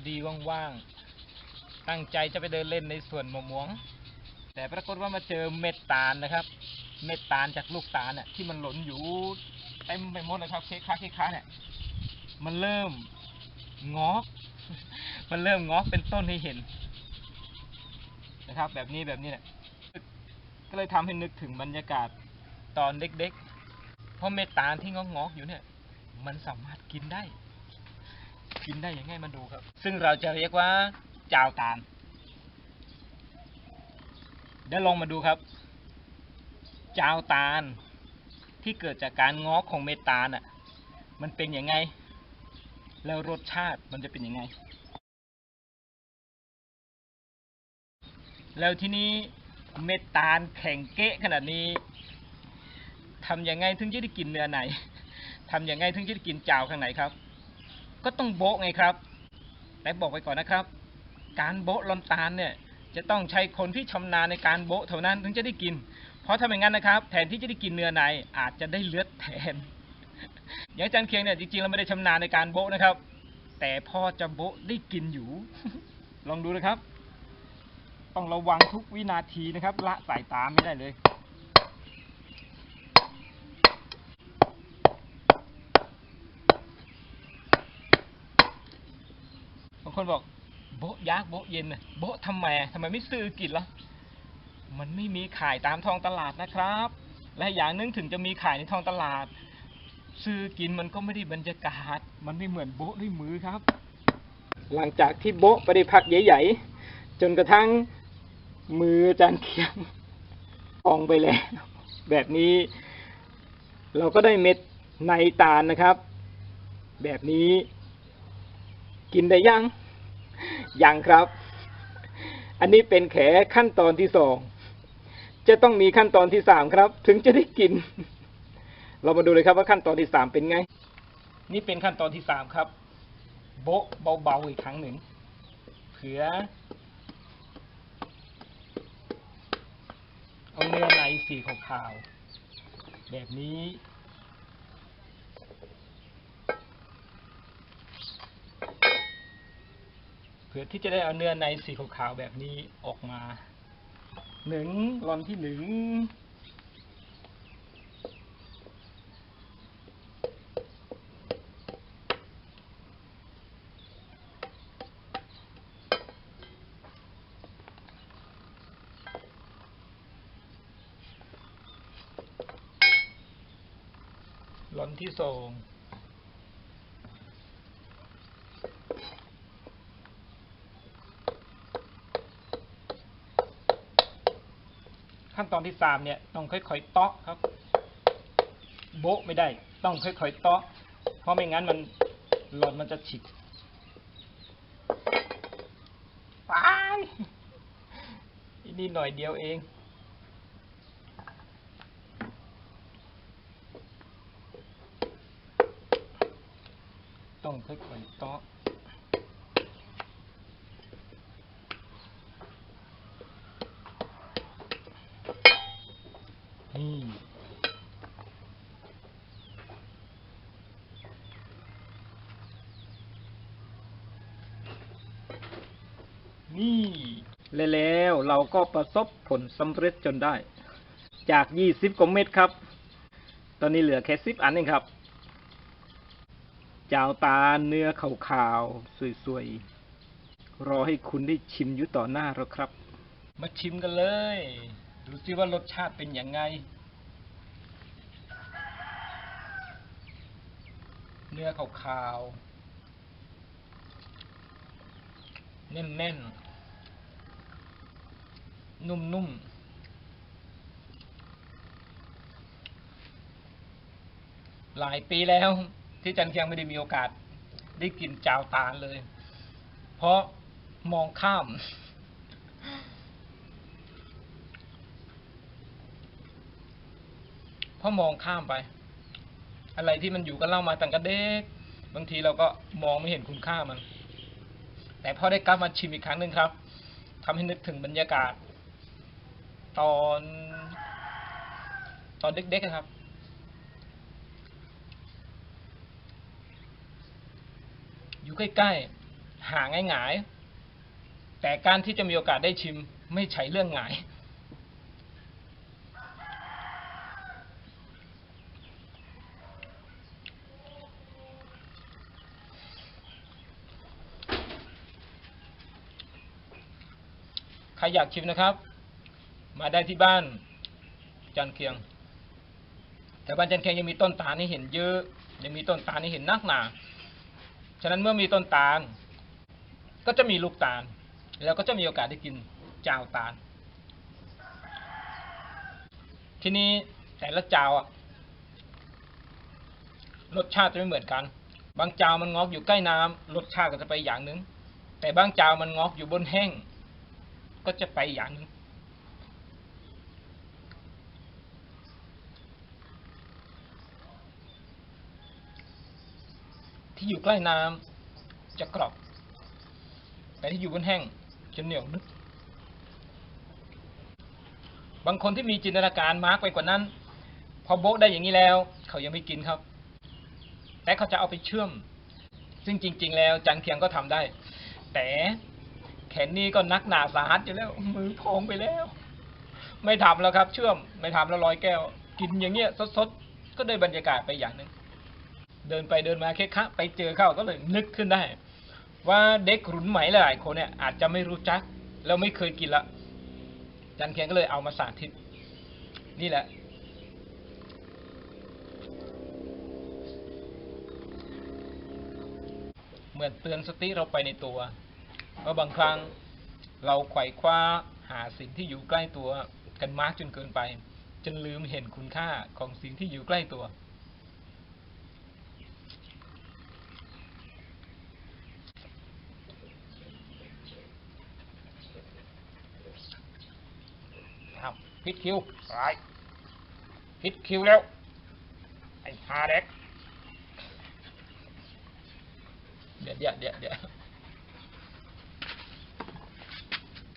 อดีว่างๆ ตั้งใจจะไปเดินเล่นในสวนมะม่วง แต่ปรากฏว่ามาเจอเม็ดตาลนะครับ เม็ดตาลจากลูกตาลเนี่ยที่มันหล่นอยู่เต็มไปหมดเลยครับเคค้าเคค้าเนี่ยมันเริ่มงอกมันเริ่มงอกเป็นต้นให้เห็น นะครับ แบบนี้แบบนี้เนี่ยก็เลยทำให้นึกถึงบรรยากาศตอนเด็กๆเพราะเม็ดตาลที่งอกๆอยู่เนี่ย มันสามารถกินได้ กินได้อยังไงมาดูครับ ซึ่งเราจะเรียกว่าจาวตาลเดี๋ยวลองมาดูครับ จาวตาลที่เกิดจากการงอกของเมตาลอะ มันเป็นยังไง แล้วรสชาติมันจะเป็นยังไง แล้วที่นี้เมตาลแข็งเกะขนาดนี้ทำยังไงถึงจะได้กินเนื้อไหนทำยังไงถึงจะได้กินจาวข้างไหนครับ ก็ต้องโบะไงครับ แต่บอกไว้ก่อนนะครับ การโบะลอนตาลเนี่ยจะต้องใช้คนที่ชำนาญในการโบะเท่านั้นถึงจะได้กิน เพราะถ้าไม่งั้นนะครับ แทนที่จะได้กินเนื้อในอาจจะได้เลือดแทน อย่างอาจารย์เคียงเนี่ยจริงๆเราไม่ได้ชำนาญในการโบะนะครับ แต่พอจะโบะได้กินอยู่ ลองดูนะครับ ต้องระวังทุกวินาทีนะครับ ละสายตาไม่ได้เลย บางคนบอกโบะยากโบะเย็นโบะทำไมทำไมไม่ซื้อกินล่ะมันไม่มีขายตามท้องตลาดนะครับ และอย่างหนึงถึงจะมีขายในท้องตลาด ซื้อกินมันก็ไม่ได้บรรยากาศ มันไม่เหมือนโบะด้วยมือครับ หลังจากที่โบะไปได้พักใหญ่ๆจนกระทั่งมือจานเคียงอองไปแล้วแบบนี้เราก็ได้เม็ดในตาลนะครับ แบบนี้ กินได้ยัง ยังครับ อันนี้เป็นแขขั้นตอนที่สองจะต้องมีขั้นตอนที่สามครับ ถึงจะได้กิน เรามาดูเลยครับว่าขั้นตอนที่สามเป็นไง นี่เป็นขั้นตอนที่สามครับ โบะเบาๆอีกครั้งหนึ่งเผื่อเอาเนื้อในสีขาวๆแบบนี้ เพื่อที่จะได้เอาเนื้อในสีขาวๆแบบนี้ออกมาหนึ่งรอนที่หนึ่งหลอนที่สอง ขั้นตอนที่สามเนี่ยต้องค่อยๆเตาะครับ โบะไม่ได้ ต้องค่อยๆเตาะเพราะไม่งั้นมันหลอนมันจะฉีกไปนี่หน่อยเดียวเองต้องค่อยๆเตาะนี่ นี่และแล้วเราก็ประสบผลสำเร็จจนได้ จากยี่สิบกว่าเม็ดครับ ตอนนี้เหลือแค่สิบอันเองครับจาวตาเนื้อขาวๆสวยๆ รอให้คุณได้ชิมอยู่ต่อหน้าแล้วครับ มาชิมกันเลย ดูสิว่ารสชาติเป็นยังไง เนื้อขาวๆ แน่นๆ นุ่มๆ หลายปีแล้ว ที่จันเคียงไม่ได้มีโอกาส ได้กินจาวตาลเลย เพราะมองข้าม เพราะมองข้ามไป อะไรที่มันอยู่กับเรามาตั้งแต่เด็ก บางทีเราก็มองไม่เห็นคุณค่ามัน แต่พอได้กลับมาชิมอีกครั้งหนึ่งครับทำให้นึกถึงบรรยากาศ ตอน ตอนเด็กๆอะครับ อยู่ใกล้ๆ หาง่ายๆ แต่การที่จะมีโอกาสได้ชิมไม่ใช่เรื่องง่ายใครอยากชิมนะครับ มาได้ที่บ้านจันเคียง แต่บ้านจันเคียงยังมีต้นตาลให้เห็นเยอะ ยังมีต้นตาลให้เห็นนักหนา ฉะนั้นเมื่อมีต้นตาล ก็จะมีลูกตาล แล้วก็จะมีโอกาสได้กินเจ้าตาล ทีนี้แต่ละเจ้าอะรสชาติจะไม่เหมือนกัน บางเจ้ามันงอกอยู่ใกล้น้ำรสชาติก็จะไปอย่างหนึ่งแต่บางเจ้ามันงอกอยู่บนแห้ง ก็จะไปอย่างหนึ่ง ที่อยู่ใกล้น้ำจะกรอบแต่ที่อยู่บนแห้งจะเหนียวนึกบางคนที่มีจินตนาการมากไปกว่านั้น พอโบ๊ะได้อย่างนี้แล้ว เขายังไม่กินครับ แต่เขาจะเอาไปเชื่อม ซึ่งจริง ๆ แล้วจันเคียงก็ทำได้ แต่แขนนี้ก็นักหนาสาหัสอยู่แล้ว มือพองไปแล้ว ไม่ทำแล้วครับ เชื่อม ไม่ทำแล้วร้อยแก้ว กินอย่างเงี้ยสดๆก็ได้บรรยากาศไปอย่างหนึ่ง เดินไปเดินมาแค่คะไปเจอเข้าก็เลยนึกขึ้นได้ ว่าเด็กรุ่นใหม่หลายคนเนี่ยอาจจะไม่รู้จักแล้วไม่เคยกินละจันเคียงก็เลยเอามาสาธิต นี่แหละ เหมือนเตือนสติเราไปในตัวว่าบางครั้งเราไขว่คว้าหาสิ่งที่อยู่ใกล้ตัวกันมากจนเกินไป จนลืมเห็นคุณค่าของสิ่งที่อยู่ใกล้ตัว ครับพิดคิวไปพิดคิวแล้ว ไอ้ฮาเด็ก เดี๋ยวเดี๋ยวเดี๋ยวเดี๋ยว